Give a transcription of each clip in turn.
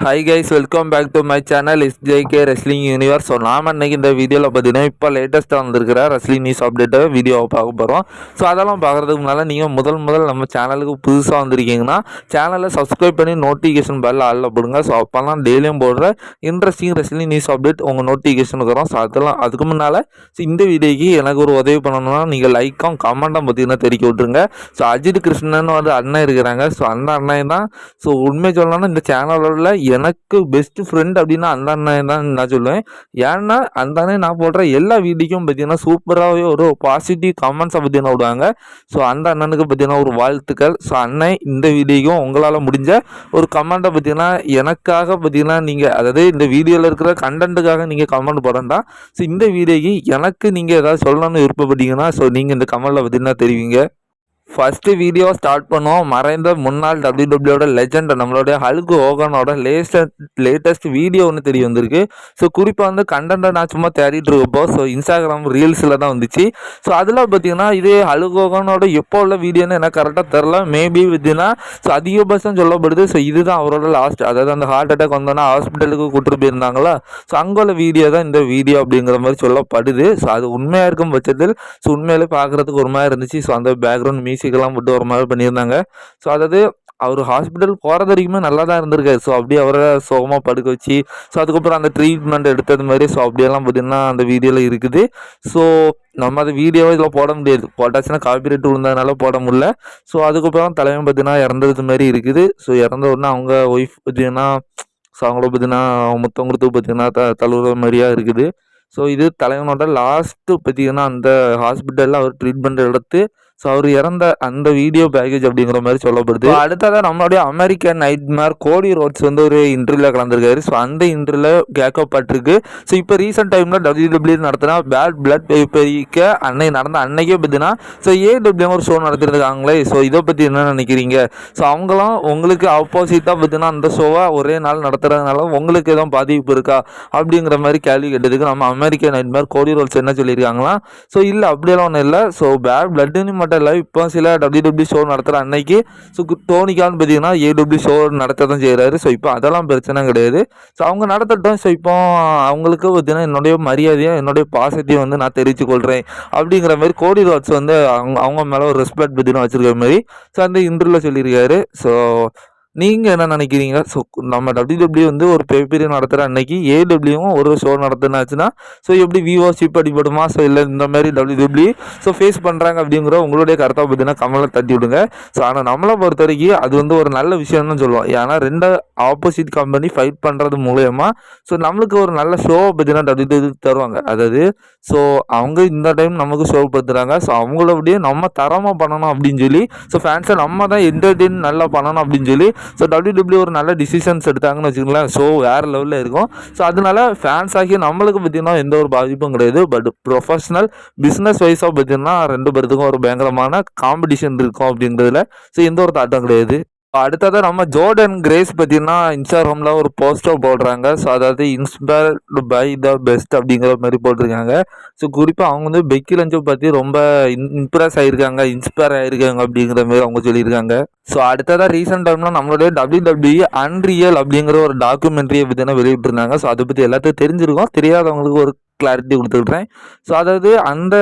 Hi guys welcome back to my channel is JK wrestling universe so நாம் இன்னைக்கு இந்த வீடியோவில் பார்த்தீங்கன்னா இப்போ லேட்டஸ்ட்டாக வந்திருக்கிற ரெஸ்லிங் நியூஸ் அப்டேட்டை வீடியோவை பார்க்க போகிறோம் ஸோ அதெல்லாம் பார்க்குறதுக்கு முன்னால் நீங்கள் முதல் முதல் நம்ம சேனலுக்கு புதுசாக வந்திருக்கீங்கன்னா சேனலை சப்ஸ்கிரைப் பண்ணி நோட்டிஃபிகேஷன் பெல் ஆளில் போடுங்க. ஸோ அப்போல்லாம் டெய்லியும் போடுற இன்ட்ரெஸ்டிங் ரெஸ்லிங் நியூஸ் அப்டேட் உங்கள் நோட்டிஃபிகேஷனுக்கு வரும். ஸோ அதெல்லாம் அதுக்கு முன்னால் ஸோ இந்த வீடியோக்கு எனக்கு ஒரு உதவி பண்ணணும்னா நீங்கள் லைக்கும் கமெண்ட்டும் பார்த்தீங்கன்னா தெரிவிக்க விட்ருங்க ஸோ அஜித் கிருஷ்ணன் வந்து அண்ணன் இருக்கிறாங்க. ஸோ அந்த அண்ணன் தான். ஸோ உண்மை சொல்லணும்னா இந்த சேனலில் எனக்கு பெஸ்ட் ஃப்ரெண்ட் அப்படின்னா அந்த அண்ணன் தான் நான் சொல்லுவேன். ஏன்னா அந்த அண்ணன் நான் போடுற எல்லா வீடியோக்கும் பார்த்தீங்கன்னா சூப்பராகவே ஒரு பாசிட்டிவ் கமெண்ட்ஸை பார்த்தீங்கன்னா விடுவாங்க. ஸோ அந்த அண்ணனுக்கு பார்த்தீங்கன்னா ஒரு வாழ்த்துக்கள். ஸோ அண்ணன் இந்த வீடியோக்கும் உங்களால் முடிஞ்ச ஒரு கமெண்ட்டை பார்த்தீங்கன்னா எனக்காக பார்த்தீங்கன்னா நீங்கள் அதாவது இந்த வீடியோவில் இருக்கிற கண்டென்ட்டுக்காக நீங்கள் கமெண்ட் போடண்டா ஸோ இந்த வீடியோக்கு எனக்கு நீங்கள் ஏதாவது சொல்லணும்னு விருப்பப்பட்டீங்கன்னா ஸோ நீங்கள் இந்த கமெண்ட்டில் பார்த்தீங்கன்னா தெரிவிங்க. ஃபஸ்ட்டு வீடியோ ஸ்டார்ட் பண்ணுவோம். மறைந்த முன்னாள் டபிள்யூடபிள்யூட லெஜண்ட் நம்மளுடைய ஹல்கு ஓகனோட லேட்டஸ்ட் லேட்டஸ்ட் வீடியோ ஒன்று தெரிய வந்திருக்கு. ஸோ குறிப்பாக வந்து கண்டென்ட்டை நான் சும்மா தேடிட்டு இருக்கப்போ ஸோ இன்ஸ்டாகிராம் ரீல்ஸில் தான் வந்துச்சு. ஸோ அதில் பார்த்தீங்கன்னா இது ஹல்கு ஓகனோட எப்போ உள்ள வீடியோன்னு எனக்கு கரெக்டாக தெரில மேபி வித்தினா ஸோ அதிகபட்சம் சொல்லப்படுது. ஸோ இதுதான் அவரோட லாஸ்ட் அதாவது அந்த ஹார்ட் அட்டாக் வந்தோன்னா ஹாஸ்பிட்டலுக்கு கூப்பிட்டு போயிருந்தாங்களா? ஸோ அங்கே உள்ள வீடியோ தான் இந்த வீடியோ அப்படிங்கிற மாதிரி சொல்லப்படுது. ஸோ அது உண்மையாக இருக்கும் பட்சத்தில் ஸோ உண்மையிலே பார்க்குறதுக்கு ஒரு மாதிரி இருந்துச்சு. ஸோ அந்த பேக்ரவுண்ட் மியூசிக்கெல்லாம் போட்டு ஒரு மாதிரி பண்ணியிருந்தாங்க. ஸோ அதாவது அவர் ஹாஸ்பிட்டல் போகிறது வரைக்குமே நல்லா தான் இருந்திருக்காரு. ஸோ அப்படியே அவரை சோகமாக படுக்க வச்சு ஸோ அதுக்கப்புறம் அந்த ட்ரீட்மெண்ட் எடுத்தது மாதிரி ஸோ அப்படியெல்லாம் பார்த்திங்கன்னா அந்த வீடியோவில் இருக்குது. ஸோ நம்ம அது வீடியோவை இதில் போட முடியாது. போட்டாச்சுன்னா காப்பிரைட் விழுந்ததுனால போட முடியல. ஸோ அதுக்கப்புறம் தலைவன் பார்த்தீங்கன்னா இறந்தது மாதிரி இருக்குது. ஸோ இறந்த உடனே அவங்க ஒய்ஃப் பார்த்தீங்கன்னா ஸோ அவங்கள பார்த்தீங்கன்னா மொத்தம் கொடுத்து பார்த்தீங்கன்னா த தழுவுற மாதிரியாக இருக்குது. ஸோ இது தலைவனோட லாஸ்ட்டு பார்த்தீங்கன்னா அந்த ஹாஸ்பிட்டலில் அவர் ட்ரீட்மெண்ட் எடுத்து ஸோ அவர் இறந்த அந்த வீடியோ பேக்கேஜ் அப்படிங்கிற மாதிரி சொல்லப்படுது. அடுத்ததாக நம்மளுடைய அமெரிக்கன் நைட்மேர் கோடி ரோட்ஸ் வந்து ஒரு இன்டர்வியூவில் கலந்துருக்காரு. ஸோ அந்த இன்டர்வியூல கேட்கப்பட்டிருக்கு ஸோ இப்போ ரீசெண்ட் டைமில் டபிள்யூடபிள்யூ நடத்தினா பேட் பிளட் பேப்பரிக்க அன்னைக்கு நடந்த அன்னைக்கே பார்த்தீங்கன்னா ஸோ ஏடபிள்யூ ஒரு ஷோ நடத்திருக்காங்களே. ஸோ இதை பற்றி என்ன நினைக்கிறீங்க? ஸோ அவங்களாம் உங்களுக்கு ஆப்போசிட்டாக பார்த்தீங்கன்னா அந்த ஷோவை ஒரே நாள் நடத்துறதுனால உங்களுக்கு எதுவும் பாதிப்பு இருக்கா? அப்படிங்கிற மாதிரி கேள்வி கேட்டதுக்கு நம்ம அமெரிக்கன் நைட்மேர் கோடி ரோல்ஸ் என்ன சொல்லியிருக்காங்களா ஸோ இல்லை அப்படியெல்லாம் ஒன்றும் இல்லை. ஸோ பேட் பிளட்டுன்னு மட்டும் இல்லை இப்போ சில டபிள்யூடபிள்யூ ஷோ நடத்துகிற அன்னைக்கு ஸோ டோனிக்கான்னு பார்த்தீங்கன்னா ஏடபிள்யூ ஷோ நடத்த தான் செய்கிறாரு ஸோ இப்போ அதெல்லாம் பிரச்சனை கிடையாது. ஸோ அவங்க நடத்தட்டும். ஸோ இப்போ அவங்களுக்கு பார்த்தீங்கன்னா என்னுடைய மரியாதையும் என்னுடைய பாசத்தையும் வந்து நான் தெரிவித்துக் கொள்கிறேன் அப்படிங்கிற மாதிரி கோடி ராட்ஸ் வந்து அவங்க அவங்க மேலே ஒரு ரெஸ்பெக்ட் பார்த்தீங்கன்னா வச்சுருக்க மாதிரி ஸோ அந்த இன்டர்வியூவில் சொல்லியிருக்காரு. ஸோ நீங்கள் என்ன நினைக்கிறீங்க? ஸோ நம்ம டபிள்யூடபிள்யூ வந்து ஒரு பெரிய நடத்துகிற அன்னைக்கு ஏடபிள்யூவும் ஒரு ஷோ நடத்துனாச்சுன்னா ஸோ எப்படி வியூவர்ஷிப் அடிபடுமா? ஸோ இல்லை இந்த மாதிரி டபிள்யூடபிள்யூ ஸோ ஃபேஸ் பண்ணுறாங்க அப்படிங்கிற உங்களுடைய கருத்தை பார்த்தீங்கன்னா கமலை தட்டி விடுங்க. ஸோ ஆனால் நம்மளை பொறுத்த வரைக்கும் அது வந்து ஒரு நல்ல விஷயம் தான் சொல்லுவோம் ஏன்னா ரெண்டு ஆப்போசிட் கம்பெனி ஃபைட் பண்ணுறது மூலயமா ஸோ நம்மளுக்கு ஒரு நல்ல ஷோவை பார்த்தீங்கன்னா டபிள்யூடபிள்யூ தருவாங்க. அதாவது ஸோ அவங்க இந்த டைம் நமக்கு ஷோ படுத்துகிறாங்க ஸோ அவங்களோடய நம்ம தரமாக பண்ணணும் அப்படின்னு சொல்லி ஸோ ஃபேன்ஸை நம்ம தான் என்டர்டெயின் நல்லா பண்ணணும் அப்படின்னு சொல்லி ஸோ டபிள்யூடபிள்யூ ஒரு நல்ல டிசிஷன்ஸ் எடுத்தாங்கன்னு வச்சுக்கோங்களேன். ஷோ வேறு லெவலில் இருக்கும். ஸோ அதனால ஃபேன்ஸ் ஆகி நம்மளுக்கு பார்த்தீங்கன்னா எந்த ஒரு பாதிப்பும் கிடையாது. பட் ப்ரொஃபஷனல் பிஸ்னஸ் வைஸாக பார்த்தீங்கன்னா ரெண்டு பேர்த்துக்கும் ஒரு பயங்கரமான காம்படிஷன் இருக்கும் அப்படிங்கிறதுல ஸோ எந்த ஒரு தாட்டம் கிடையாது. அடுத்ததாக நம்ம ஜோர்டன் கிரேஸ் பார்த்தீங்கன்னா இன்ஸ்டாகிராமில் ஒரு போஸ்டர் போடுறாங்க. ஸோ அதாவது இன்ஸ்பயர்டு பை த பெஸ்ட் அப்படிங்கிற மாதிரி போட்டிருக்காங்க. ஸோ குறிப்பாக அவங்க வந்து பெக்கி லஞ்சை பற்றி ரொம்ப இம்ப்ரெஸ் ஆகிருக்காங்க இன்ஸ்பயர் ஆகிருக்காங்க அப்படிங்கிற மாதிரி அவங்க சொல்லியிருக்காங்க. ஸோ அடுத்ததாக ரீசெண்ட் டைமில் நம்மளுடைய டபிள்யூ டபிள்யூ அன்ரியல் அப்படிங்கிற ஒரு டாக்குமெண்ட்ரியை பற்றினா வெளியிட்டிருந்தாங்க. ஸோ அதை பற்றி எல்லாத்தையும் தெரிஞ்சிருக்கோம். தெரியாதவங்களுக்கு ஒரு கிளாரிட்டி கொடுத்துருக்குறேன் ஸோ அதாவது அந்த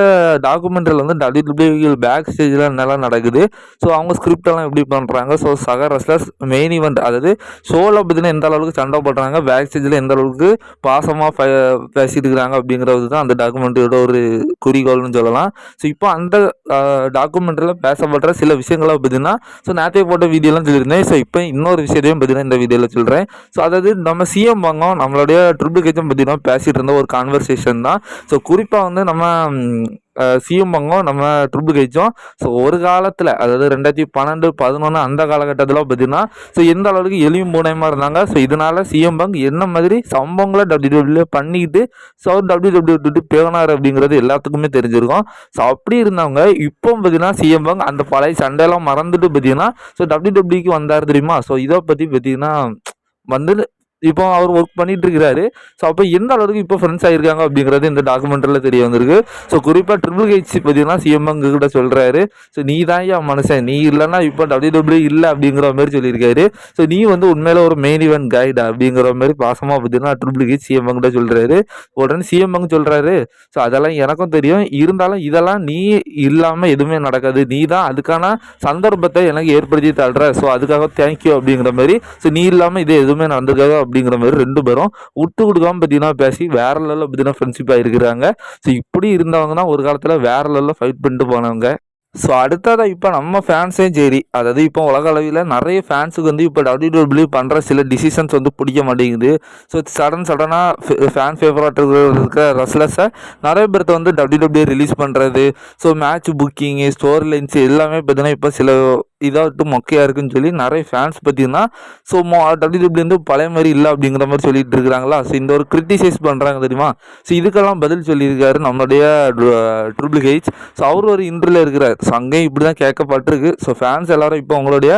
டாக்குமெண்ட்ரியில் வந்து டபிள்யூடபிள்யூ பேக் ஸ்டேஜில் என்னெல்லாம் நடக்குது? ஸோ அவங்க ஸ்கிரிப்டெல்லாம் எப்படி பண்ணுறாங்க ஸோ சக ரெஸ்லர்ஸ் மெயின் ஈவெண்ட் அதாவது ஷோவில் பார்த்தீங்கன்னா எந்த அளவுக்கு சண்டை போடுறாங்க? பேக் ஸ்டேஜில் எந்த அளவுக்கு பாசமாக பேசிட்டு இருக்கிறாங்க அப்படிங்கிறது தான் அந்த டாக்குமெண்ட்ரியோட ஒரு குறிக்கோள்னு சொல்லலாம். ஸோ இப்போ அந்த டாக்குமெண்ட்ரியில் பேசப்படுற சில விஷயங்களை பார்த்தீங்கன்னா ஸோ நேற்றைய போட்ட வீடியோலாம் சொல்லியிருந்தேன். ஸோ இப்போ இன்னொரு விஷயத்தையும் பார்த்தீங்கன்னா இந்த வீடியோவில் சொல்கிறேன் ஸோ அதாவது நம்ம சிஎம் வாங்கம் நம்மளுடைய ட்ரிபிள் கேச்சும் பார்த்தீங்கன்னா பேசிகிட்டு இருந்த ஒரு கான்வர்சேஷன் தான் ஸோ குறிப்பாக வந்து நம்ம சிஎம்பங்கம் நம்ம ட்ரிப்பு கழிச்சோம் ஸோ ஒரு காலத்தில் அதாவது ரெண்டாயிரத்தி பன்னெண்டு பதினொன்று அந்த காலகட்டத்தில் பார்த்தீங்கன்னா ஸோ எந்த அளவுக்கு எளியும் பூனையமாக இருந்தாங்க? ஸோ இதனால் சிஎம்பங்க் என்ன மாதிரி சம்பவங்களை டபிள்யூ டபிள்யூ பண்ணிக்கிட்டு ஸோ அவர் டபிள்யூ டபிள்யூ பேனார் அப்படிங்கிறது எல்லாத்துக்குமே தெரிஞ்சிருக்கும். ஸோ அப்படி இருந்தவங்க இப்போ பார்த்தீங்கன்னா சிஎம்பங்க் அந்த பழைய சண்டையெல்லாம் மறந்துட்டு பார்த்தீங்கன்னா ஸோ டபிள்யூ டபிள்யூக்கு வந்தார் தெரியுமா? ஸோ இதை பற்றி பார்த்தீங்கன்னா வந்து இப்போ அவர் ஒர்க் பண்ணிட்டு இருக்கிறாரு ஸோ அப்போ எந்த அளவுக்கு இப்போ ஃப்ரெண்ட்ஸ் ஆயிருக்காங்க அப்படிங்கிறது இந்த டாக்குமெண்ட்ரியில் தெரிய வந்திருக்கு. ஸோ குறிப்பாக ட்ரிபிள் ஹெச் பற்றினா சிஎம் கிட்ட சொல்கிறாரு ஸோ நீ தான் ஏன் மனுஷன். நீ இல்லைன்னா இப்போ டபிள்யூ இல்லை அப்படிங்கிற மாதிரி சொல்லியிருக்காரு. ஸோ நீ வந்து உண்மையில ஒரு மெயின் இவன் கைடு அப்படிங்கிற மாதிரி பாசமாக பார்த்தீங்கன்னா ட்ரிபிள் ஹெச் சிஎம் கிட்ட சொல்கிறாரு உடனே சிஎம் சொல்கிறாரு ஸோ அதெல்லாம் எனக்கும் தெரியும். இருந்தாலும் இதெல்லாம் நீ இல்லாமல் எதுவுமே நடக்காது. நீ தான் அதுக்கான சந்தர்ப்பத்தை எனக்கு ஏற்படுத்தி தள்ளுற ஸோ அதுக்காக தேங்க்யூ அப்படிங்கிற மாதிரி. ஸோ நீ இல்லாமல் இது எதுவுமே நடந்திருக்காது அப்படிங்கிற மாதிரி ரெண்டு பேரும் விட்டு கொடுக்காம பார்த்தீங்கன்னா பேசி வேற லெவலில் பார்த்தீங்கன்னா ஃப்ரெண்ட்ஷிப் இருக்கிறாங்க ஸோ இப்படி இருந்தவங்க தான் ஒரு காலத்தில் வேற லெவலில் ஃபைட் பண்ணிட்டு போனவங்க. ஸோ அடுத்ததாக இப்போ நம்ம ஃபேன்ஸையும் சரி. அதாவது இப்போ உலக அளவில் நிறைய ஃபேன்ஸுக்கு வந்து இப்போ டபிள்யூ பண்ணுற சில டிசிஷன்ஸ் வந்து பிடிக்க மாட்டேங்குது. ஸோ சடன் சடனாக ஃபேன் ஃபேவரட் இருக்கிற ரஸ்லஸை நிறைய பேர்த்த வந்து டபிள்யூ ரிலீஸ் பண்ணுறது so match booking story lines எல்லாமே பார்த்தீங்கன்னா இப்போ சில இதாகட்டு மொக்கையாக இருக்குன்னு சொல்லி நிறைய ஃபேன்ஸ் பார்த்தீங்கன்னா ஸோ மோ டபிள்யூடபிள்யூ பழைய மாதிரி இல்லை அப்படிங்கிற மாதிரி சொல்லிட்டு இருக்கிறாங்களா? ஸோ இந்த ஒரு கிரிட்டிசைஸ் பண்ணுறாங்க தெரியுமா? ஸோ இதுக்கெல்லாம் பதில் சொல்லியிருக்காரு நம்மளுடைய ட்ரிபிள் ஹெச் ஸோ அவர் ஒரு இன்டர்வியூவில் இருக்கிறார். ஸோ அங்கேயும் இப்படி தான் கேட்கப்பட்டிருக்கு. ஸோ ஃபேன்ஸ் எல்லாரும் இப்போ உங்களுடைய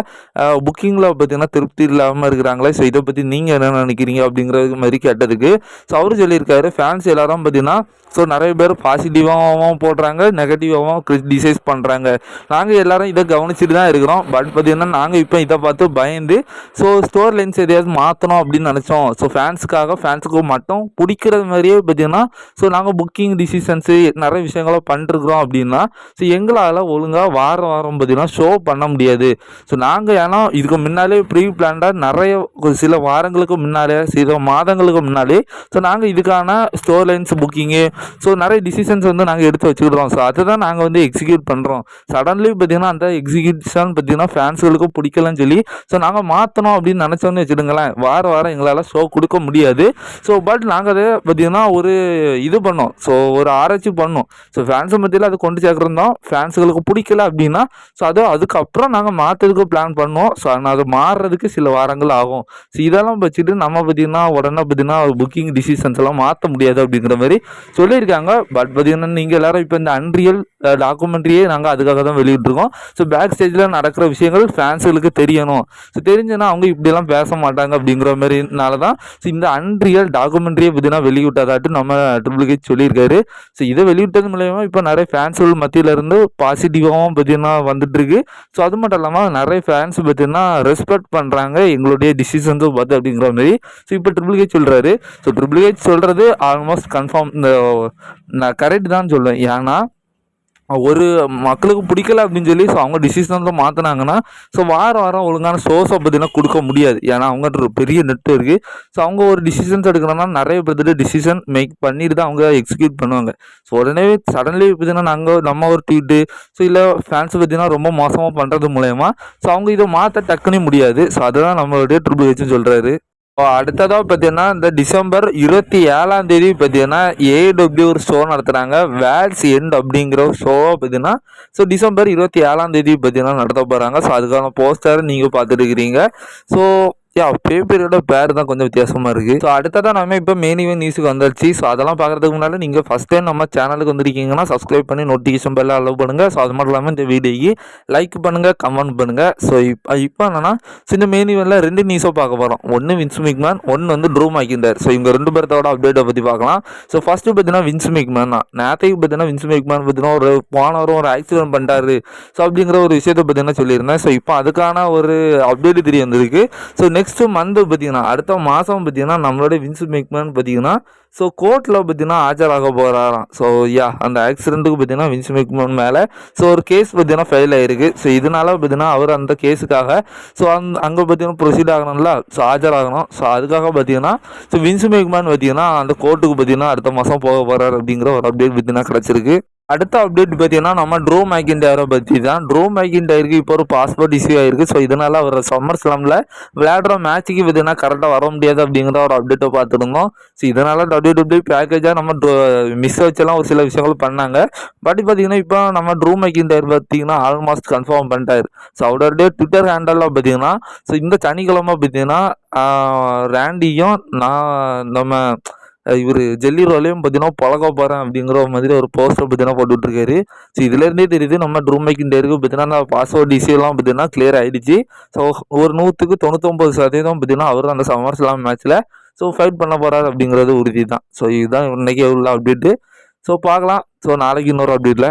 புக்கிங்கில் பார்த்தீங்கன்னா திருப்தி இல்லாமல் இருக்கிறாங்களே. ஸோ இதை பற்றி நீங்கள் என்ன நினைக்கிறீங்க அப்படிங்கிற மாதிரி கேட்டதுக்கு ஸோ அவர் சொல்லியிருக்காரு. ஃபேன்ஸ் எல்லாரும் பார்த்தீங்கன்னா ஸோ நிறைய பேர் பாசிட்டிவாகவும் போடுறாங்க நெகட்டிவாகவும் டிசைஸ் பண்ணுறாங்க நாங்கள் எல்லாரும் இதை கவனிச்சுட்டு தான் இருக்கிறோம். பட் பார்த்தீங்கன்னா நாங்கள் இப்போ இதை பார்த்து பயந்து ஸோ ஸ்டோர் லைன்ஸ் எதையாவது மாற்றணும் அப்படின்னு நினச்சோம். ஸோ ஃபேன்ஸுக்காக ஃபேன்ஸுக்கு மட்டும் பிடிக்கிறது மாதிரியே பார்த்தீங்கன்னா ஸோ நாங்கள் புக்கிங் டிசிஷன்ஸு நிறைய விஷயங்களை பண்ணிருக்கிறோம் அப்படின்னா ஸோ எங்களால் ஒழுங்காக வாரம் வாரம் பார்த்தீங்கன்னா ஷோ பண்ண முடியாது. ஸோ நாங்கள் ஏன்னா இதுக்கு முன்னாலே ப்ரீ பிளான்டாக நிறைய சில வாரங்களுக்கு முன்னாலே சில மாதங்களுக்கு முன்னாலே ஸோ நாங்கள் இதுக்கான ஸ்டோர் லைன்ஸ் புக்கிங்கு ஸோ நிறைய டிசிஷன்ஸ் வந்து நாங்கள் எடுத்து வச்சுக்கிடுறோம். ஸோ அதை தான் நாங்கள் வந்து எக்ஸிக்யூட் பண்ணுறோம் சடன்லி பார்த்தீங்கன்னா அந்த எக்ஸிக்யூஷன் பார்த்தீங்கன்னா ஃபேன்ஸுகளுக்கு பிடிக்கலன்னு சொல்லி ஸோ நாங்கள் மாற்றணும் அப்படின்னு நினச்சோன்னு வச்சுடுங்களேன் வார வாரம் எங்களால் ஷோ கொடுக்க முடியாது. ஸோ பட் நாங்கள் அதை பார்த்தீங்கன்னா ஒரு இது பண்ணோம். ஸோ ஒரு ஆராய்ச்சி பண்ணோம். ஸோ ஃபேன்ஸை மத்தியில் அதை கொண்டு சேர்க்குறோம் ஃபேன்ஸுகளுக்கு பிடிக்கல அப்படின்னா ஸோ அது அதுக்கப்புறம் நாங்கள் மாற்றுறதுக்கு பிளான் பண்ணோம். ஸோ அது மாறுறதுக்கு சில வாரங்கள் ஆகும். ஸோ இதெல்லாம் வச்சுட்டு நம்ம பார்த்தீங்கன்னா உடனே பார்த்தீங்கன்னா புக்கிங் டிசிஷன்ஸ் எல்லாம் மாற்ற முடியாது அப்படிங்கிற மாதிரி சொல்லியிருக்காங்க. பட் பார்த்தீங்கன்னா நீங்கள் எல்லாரும் இப்போ இந்த அன்ரியல் டாக்குமெண்ட்ரியே நாங்கள் அதுக்காக தான் வெளியிட்ருக்கோம் ஸோ பேக் ஸ்டேஜில் நடக்கிற விஷயங்கள் ஃபேன்ஸுகளுக்கு தெரியணும். ஸோ தெரிஞ்சுன்னா அவங்க இப்படியெல்லாம் பேச மாட்டாங்க அப்படிங்கிற மாதிரினால தான் ஸோ இந்த அன்ரியல் டாக்குமெண்ட்ரியை பற்றினா வெளியிட்டதாட்டு நம்ம ட்ரிபிள் ஹெச் சொல்லியிருக்காரு. ஸோ இதை வெளியிட்டது மூலயமா இப்போ நிறைய ஃபேன்ஸுகள் மத்தியில இருந்து பாசிட்டிவாகவும் பார்த்தீங்கன்னா வந்துட்டுருக்கு. ஸோ அது மட்டும் இல்லாமல் நிறைய ஃபேன்ஸ் பார்த்தீங்கன்னா ரெஸ்பெக்ட் பண்ணுறாங்க எங்களுடைய டிசிஷன்ஸும் பார்த்து அப்படிங்கிற மாதிரி. ஸோ இப்போ ட்ரிபிள் சொல்கிறாரு ஸோ ட்ரிபிள் ஹெச் சொல்கிறது ஆல்மோஸ்ட் கன்ஃபார்ம் இந்த நான் கரெக்ட் தான் சொல்லுவேன் ஏன்னா ஒரு மக்களுக்கு பிடிக்கல அப்படின்னு சொல்லி ஸோ அவங்க டிசிஷன் தான் மாற்றினாங்கன்னா ஸோ வாரம் வாரம் ஒழுங்கான ஷோஸை பார்த்தீங்கன்னா கொடுக்க முடியாது. ஏன்னா அவங்ககிட்ட ஒரு பெரிய நெட் இருக்குது ஸோ அவங்க ஒரு டிசிஷன்ஸ் எடுக்கிறோன்னா நிறைய பேர்த்துட்டு டிசிஷன் மேக் பண்ணிட்டு தான் அவங்க எக்ஸிக்யூட் பண்ணுவாங்க. ஸோ உடனே சடன்லி பார்த்தீங்கன்னா நாங்கள் நம்ம ஒரு ட்வீட்டு ஸோ இல்லை ஃபேன்ஸ் பார்த்தீங்கன்னா ரொம்ப மோசமாக பண்ணுறது மூலயமா ஸோ அவங்க இதை மாற்ற டக்குனே முடியாது. ஸோ அதுதான் நம்மளுடைய ட்ரிபிள் ஹெச்னு சொல்கிறாரு அடுத்ததாக பார்த்தீங்கன்னா இந்த டிசம்பர் இருபத்தி ஏழாம் தேதி பார்த்தீங்கன்னா ஏடபிள்யூ ஒரு ஷோ நடத்துகிறாங்க வேல்ஸ் எண்ட் அப்படிங்கிற ஒரு ஷோவை பார்த்தீங்கன்னா ஸோ டிசம்பர் இருபத்தி ஏழாம் தேதி பார்த்தீங்கன்னா நடத்த போகிறாங்க ஸோ அதுக்கான போஸ்டர் நீங்கள் பார்த்துட்டு இருக்கிறீங்க. ஸோ யா பேப்பரோட பேர் தான் கொஞ்சம் வித்தியாசமாக இருக்குது ஸோ அடுத்ததான் நம்ம இப்போ மெயின் இவன் நியூஸுக்கு வந்துருச்சு ஸோ அதெல்லாம் பார்க்குறதுக்கு முன்னாடி நீங்கள் ஃபஸ்ட் டைம் நம்ம சேனலுக்கு வந்திருக்கீங்கன்னா சப்ஸ்கிரைப் பண்ணி நோட்டிஃபிகேஷன் பெல்லாம் அலோவ் பண்ணுங்கள் ஸோ அது மட்டும் இல்லாமல் இந்த வீடியோக்கு லைக் பண்ணுங்கள் கமெண்ட் பண்ணுங்கள் ஸோ இப்போ இப்போ என்னன்னா சின்ன மெயின் இவனில் ரெண்டு நியூஸை பார்க்க போகிறோம் ஒன்று வின்ஸ் மேன் ஒன்று வந்து ட்ரூ மாக்கிண்டார் ஸோ இவங்க ரெண்டு பேர்த்தோட அப்டேட்டை பற்றி பார்க்கலாம். ஸோ ஃபஸ்ட்டு பார்த்தீங்கன்னா வின்ஸ் மேன் தான். நேற்றுக்கு பார்த்தீங்கன்னா வின்ஸ் மேன் பார்த்தீங்கன்னா ஒரு போனவரும் ஒரு ஆக்சிடென்ட் பண்ணிட்டாரு. ஸோ அப்படிங்கிற ஒரு விஷயத்தை பார்த்தீங்கன்னா சொல்லியிருந்தேன். ஸோ இப்போ அதுக்கான ஒரு அப்டேட் தெரிய வந்திருக்கு ஸோ நெக்ஸ்ட் மந்த் பார்த்தீங்கன்னா அடுத்த மாதம் பார்த்தீங்கன்னா நம்மளோட வின்ஸ் மேக்மேன் பார்த்தீங்கன்னா ஸோ கோர்ட்டில் பார்த்தீங்கன்னா ஆஜராக போகிறாராம் ஸோ யா அந்த ஆக்சிடெண்ட்டுக்கு பார்த்தீங்கன்னா வின்ஸ் மேக்மேன் மேலே ஸோ ஒரு கேஸ் பார்த்தீங்கன்னா ஃபெயில் ஆயிருக்கு. ஸோ இதனால பார்த்தீங்கன்னா அவர் அந்த கேஸுக்காக ஸோ அந் அங்கே பார்த்தீங்கன்னா ப்ரொசீட் ஆகணும்ல? ஸோ ஆஜராகணும் ஸோ அதுக்காக பார்த்தீங்கன்னா ஸோ வின்ஸ் மேக்மேன் பார்த்தீங்கன்னா அந்த கோர்ட்டுக்கு பார்த்தீங்கன்னா அடுத்த மாதம் போக போகிறார் அப்படிங்கிற ஒரு அப்டேட் பார்த்தீங்கன்னா கிடச்சிருக்கு. அடுத்த அப்டேட் பார்த்தீங்கன்னா நம்ம ட்ரோ மேக்கின்டயரை பற்றி தான் ட்ரோ மேக்கின்டயருக்கு இப்போ ஒரு பாஸ்போர்ட் இஷ்யூ ஆயிருக்கு. ஸோ இதனால் அவர் சம்மர் ஸ்லாமில் விளையாடுற மேட்ச்சுக்கு பார்த்தீங்கன்னா கரெக்டாக வர முடியாது அப்படிங்கிற ஒரு அப்டேட்டை பார்த்துருந்தோம். ஸோ இதனால் டபிள்யூ டபிள்யூ பேக்கேஜாக நம்ம மிஸ் வச்செல்லாம் ஒரு சில விஷயங்கள் பண்ணாங்க. பட் பார்த்தீங்கன்னா இப்போ நம்ம ட்ரூ மேக்கின்டயர் பார்த்தீங்கன்னா ஆல்மோஸ்ட் கன்ஃபார்ம் பண்ணிட்டாரு. ஸோ அவருடைய ட்விட்டர் ஹேண்டலில் பார்த்தீங்கன்னா ஸோ இந்த சனிக்கிழமை பார்த்தீங்கன்னா ரேண்டியும் நான் நம்ம இவர் ஜெல்லி ரோலையும் பார்த்தீங்கன்னா பழக போகிறேன் அப்படிங்கிற மாதிரி ஒரு போஸ்டர் பார்த்தீங்கன்னா போட்டுட்ருக்காரு ஸோ இதுலேருந்தே தெரியுது நம்ம ட்ரூம் மேக்கிங் டேருக்கு பார்த்தீங்கன்னா அந்த பாஸ்வேர்ட் இஷ்யூலாம் பார்த்தீங்கன்னா கிளியர் ஆகிடுச்சு ஸோ ஒரு நூற்றுக்கு தொண்ணூத்தொம்பது சதவீதம் பார்த்தீங்கன்னா அவர் அந்த சமர்ஸ்லாம் மேட்ச்சில் ஸோ ஃபைட் பண்ண போகிறாரு அப்படிங்கிறது உறுதி தான் ஸோ இதுதான் இன்றைக்கி உள்ள அப்டேட்டு ஸோ பார்க்கலாம். ஸோ நாளைக்கு இன்னொரு அப்டேட்டில்